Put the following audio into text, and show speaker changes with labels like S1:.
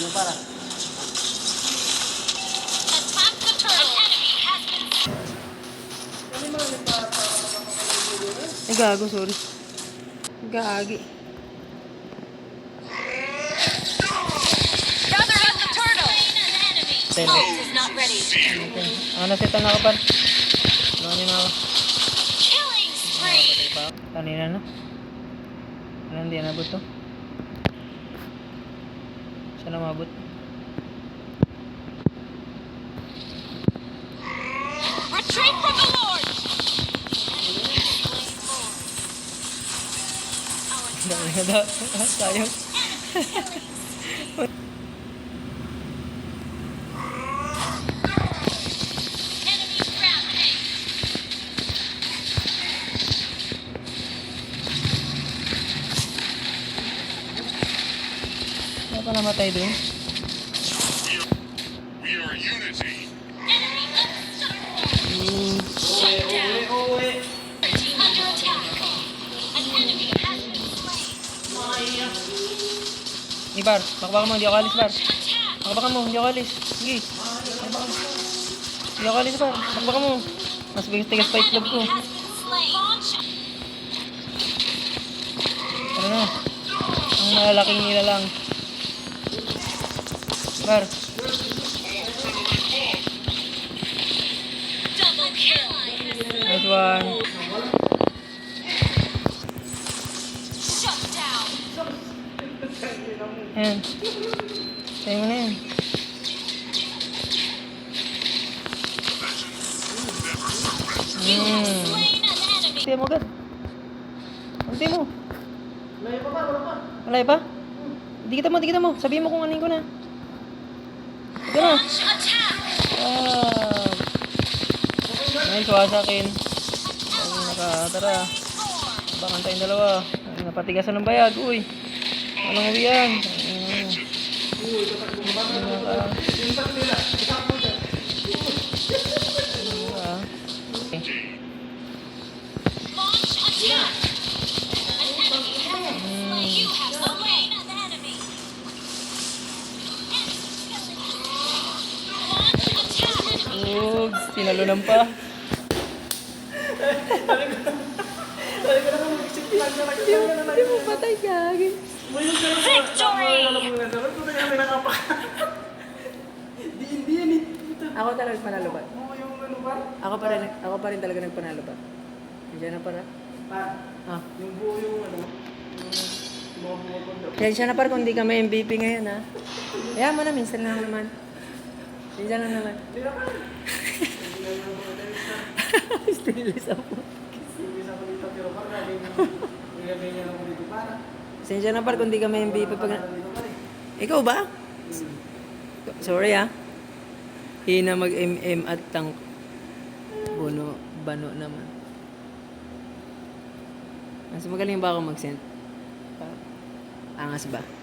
S1: Yung
S2: para.
S1: Ay, gago, sorry.
S2: Gagi. Ano si Tan nakapan? Ano niya na diba? Kanina na? Ano hindi na buto? Saan na mabot?
S1: Retreat from the Lord.
S2: Sayang. Ano pa namatay doon? Ni Bar, makabaka mo, hindi ako alis Bar.
S1: Attack.
S2: Makabaka mo, hindi ako alis. Sige. Makabaka mo. Hindi ako alis Bar. Makabaka mo. Mas bigas tigas pa itlog ko. Ano na? Ang malalaking nila lang.
S1: Kill.
S2: nice one. Ayan. Tayo mo na yan.
S1: Enemy.
S2: Unti mo agad. Unti mo. Malay pa ba? Wala pa. Malay pa? Di kita mo, di kita mo. Sabihin mo kung anin ko na.
S1: Attack.
S2: Ah. Nice, wa sa akin. Ang nakatara. Bakan tayong dalawa. Napatigasan ng bayag. Uy. Anong uwian? Uy,
S1: Launch
S2: Ug, tinalunan pa. Hindi mo patay gagi.
S1: Victory.
S2: Ako talaga panalo ba? Ako pa rin, ako pa rin talaga nagpanalo ba? Diyan na para. Ah.
S3: Yung buo yung ano,
S2: Yan siya na par kung di kami MVP ngayon ha. Kaya mo na, minsan lang naman. Minsan lang naman. Stainless ako. Pasensya na par kung di kami MVP pag... Ikaw ba? Sorry ah. Hina mag-MM at tank. Buno, bano naman. Mas magaling ba ako mag-send? Angas ba?